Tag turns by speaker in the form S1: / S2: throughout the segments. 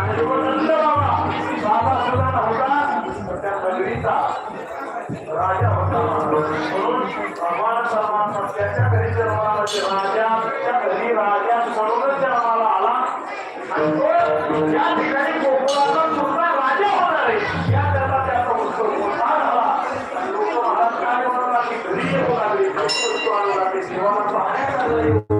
S1: आणि बाबा सुद्धा नव्हता त्या सगळीचा राजा होता म्हणून भगवान त्याच्या घरी जन्माला राजाच्या घरी राजा म्हणूनच जन्माला आला आणि तो या ठिकाणी कोकणाचा सुद्धा राजा होणार आहे त्याचा उत्सव मोठा झाला लोक काय की घरी येऊ लागले देवाला पाहण्यात आलं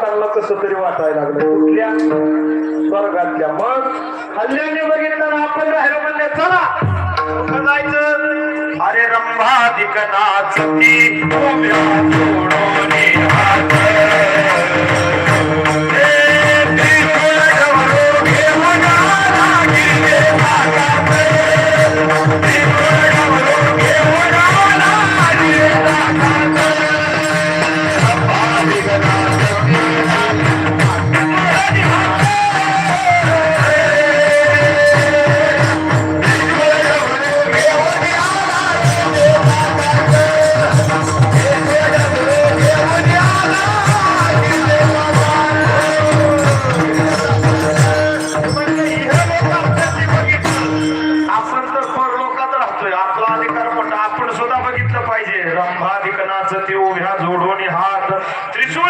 S1: लोकांना कस तरी वाटायला लागलं. कुठल्या स्वर्गातल्या मग हल्ल्याने बघितलं आपण राहिलो म्हणले चला. जायचं. अरे रंभाधिक नाचती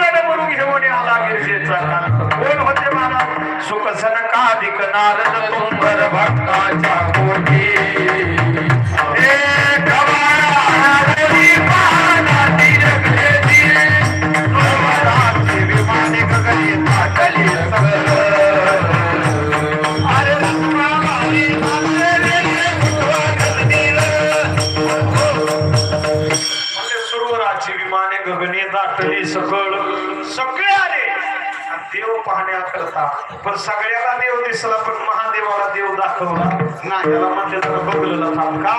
S1: त्रिशूळ करून घेऊन आला गिरजेचा कान कोण होते महाराज सुख नारद भक्ताच्या कोटी हे म्हणजे सुरवराची विमाने गगने दाटली सकळ. सगळे आले. देव पाहण्याकरता. पण सगळ्याला देव दिसला पण महादेवाला देव दाखवला. नाही म्हणजे जरा बघलेला थांब का?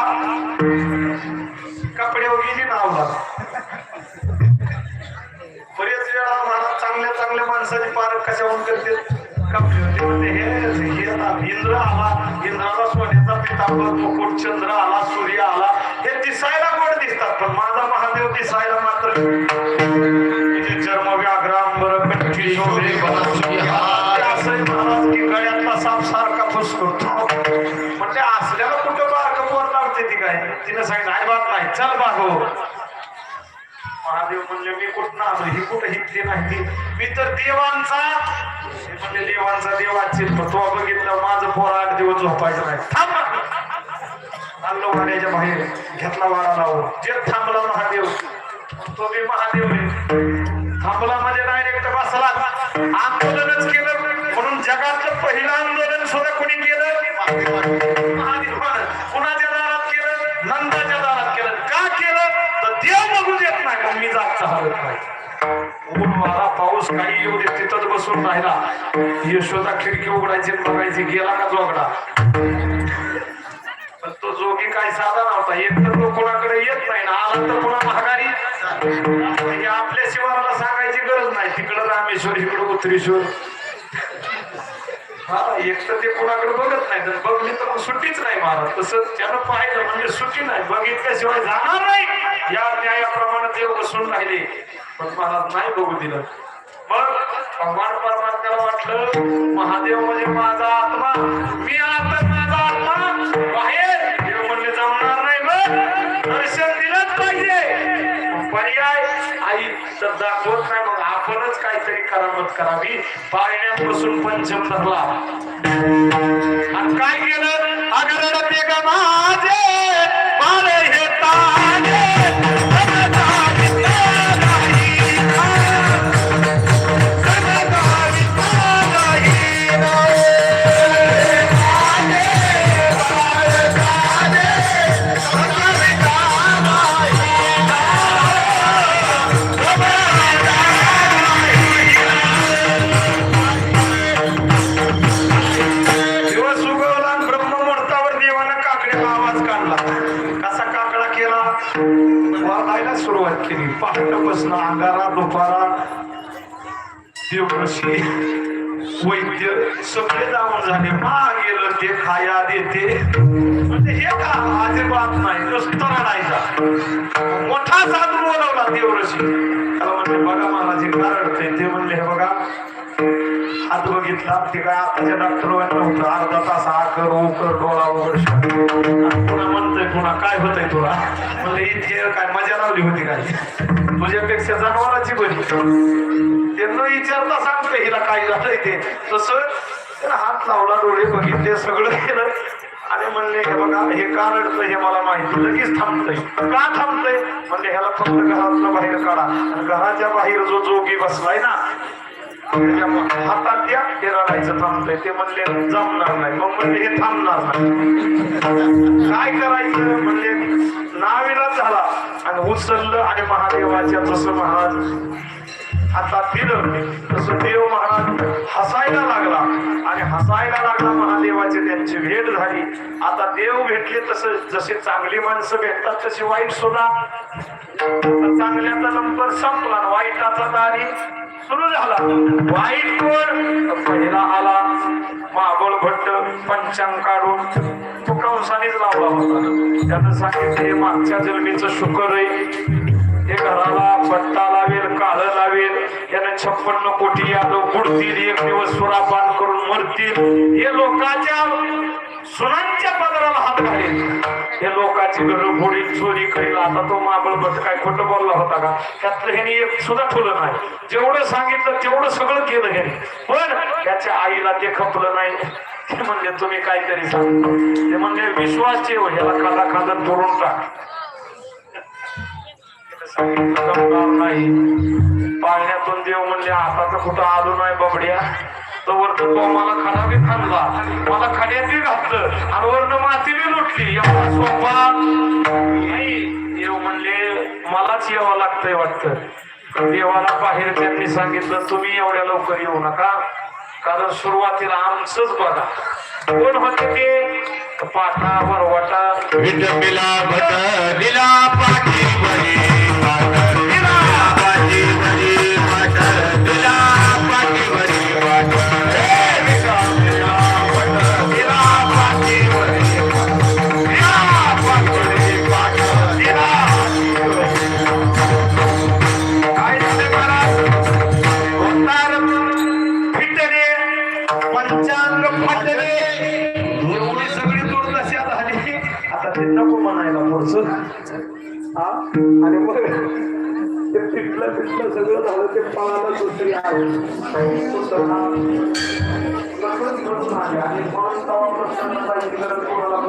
S1: कपड्यावर गेली नावला बरेच वेळा महाराज चांगल्या चांगल्या माणसाची पार कशाहून करते? कपडे इंद्र आला. इंद्राला सोन्याचा पितांबर मुकुट चंद्र आला सूर्य आला. हे दिसायला गोड दिसतात पण माझा महादेव दिसायला मात्र तिनं सांगितलं अजिबात नाही चल बागो महादेव म्हणले मी कुठं आलो? ही कुठं हितली नाही मी तर देवांचा हे देवांचा देवाची तो बघितलं माझं पोर आठ दिवस झोपायचं नाही. थांब चाललो वाड्याच्या बाहेर घेतला वाडा लावून. जे थांबला महादेव तो बी महादेव आहे. थांबला म्हणजे डायरेक्ट बसला. आंदोलनच केलं म्हणून जगातलं पहिलं आंदोलन सुद्धा कोणी केलं? काही येऊ दे तिथंच बसून राहिला. यशोदा खिडकी उघडायची बघायची गेला का जोगडा? पण तो जोगी काय साधा नव्हता. एक तर तो कोणाकडे येत नाही ना आला तर पुन्हा महागारी. म्हणजे आपल्या शिवाराला सांगायची गरज नाही. तिकडं रामेश्वर इकडं उत्तरेश्वर हा एक तर ते कोणाकडे बघत नाही. तर बघली तर मग सुट्टीच नाही महाराज तसं त्यानं पाहिलं म्हणजे सुट्टी नाही. बघितल्याशिवाय जाणार नाही. या न्यायाप्रमाणे देव बसून राहिले. पण महाराज नाही बघू दिलं. मग भगवान परमात्म्याला वाटलं महादेव म्हणजे माझा आत्मा. मी आता माझा आत्मा बाहेर. देव म्हणले जमणार नाही मग दर्शन दिलंच पाहिजे. पर्याय आई तर दाखवत नाही मग आपणच काहीतरी करामत करावी. पाळण्यात बसून पंचम धरला आणि काय केलं? अगर ते माझे. मारे पहाटेपासून अंगारा दुपारा देवऋषी वैद्य सगळे जाऊन झाले. मा गेलं ते खाया देते. म्हणजे हे का अजिबात नाही नुसतं रडायचा. मोठा साधू बोलवला देवरशी त्याला म्हणले बघा महाराज हे का ते म्हणले हे बघा आज बघितला ते काय आताच्या डॉक्टर नव्हतं अर्धा तास आकर कर डोळा वगैरे पुन्हा म्हणतोय पुन्हा काय होतंय तुला? म्हणजे इथे काय मजा लावली होती काय? तुझ्यापेक्षा जनावराची बरी. ते न विचारता सांगते हिला काय झालंय ते. तसं हात लावला डोळे बघितले सगळं केलं. आणि म्हणले हे बघा हे का रडतं हे मला माहिती लगेच थांबतंय. का थांबतंय? म्हणजे ह्याला फक्त घरातलं बाहेर काढा. घराच्या बाहेर जो जोगी बसलाय ना हातात द्या ते रडायचं थांबतंय ते म्हणले जमणार नाही. मग म्हणले हे थांबणार नाही. काय करायचं? म्हणले नाविलाच झाला. आणि उचललं आणि महादेवाच्या जसं महाराज आता दिलं तसं देव महाराज हसायला लागला. आणि हसायला लागला महादेवाचे त्यांची भेट झाली. आता देव भेटले तसं जसे चांगली माणसं भेटतात तशी वाईट सुद्धा. चांगल्याचा नंबर संपला वाईटाचा दारी सुरू झाला. वाईट वर पहिला आला. माबळ भट्ट पंचांग काढून तो कंसानेच लावला होता. त्यानं सांगितलं मागच्या जन्मीचं शुकर आहे. हे घराला पट्टा लावेल काळ लावेल. यानं छप्पन्न कोटी यादव बुडतील एक दिवस सुरापान करून मरतील. हे लोकांच्या सुनांच्या पदराला हात घालेल. हे लोकांची घर चोरी करेल आता तो माबळ भट काय खोटं बोलला होता का? त्यातलं ह्याने एक सुद्धा ठेवलं नाही. जेवढं सांगितलं तेवढं सगळं केलं ह्याने. पण त्याच्या आईला ते खपलं नाही. ते म्हणजे तुम्ही काहीतरी सांग. ते म्हणजे विश्वास ठेव ह्याला खादा खादन तोडून टाक. सांगितलं नाही. पाळण्यातून देव म्हणजे आता तर कुठं आलो नाही बबड्या. तोवर तर तो मला खडा बी खाल्ला. मला खड्यात बी घातलं आणि वरनं माती बी लुटली. एवढा सोपा. नाही देव म्हणले मलाच यावं लागतंय वाटतं. देवाला बाहेर त्यांनी सांगितलं तुम्ही एवढ्या लवकर येऊ नका. कारण सुरुवातीला आमचंच बघा. कोण होते ते? पाटा वरवाटा.
S2: विटपिला भट दिला पाठी
S1: नको म्हणायला थोडस. हा? आणि मग ते पिटलं पिठलं सगळं झालं ते पळाला कुठतरी आहे. आणि कोणाला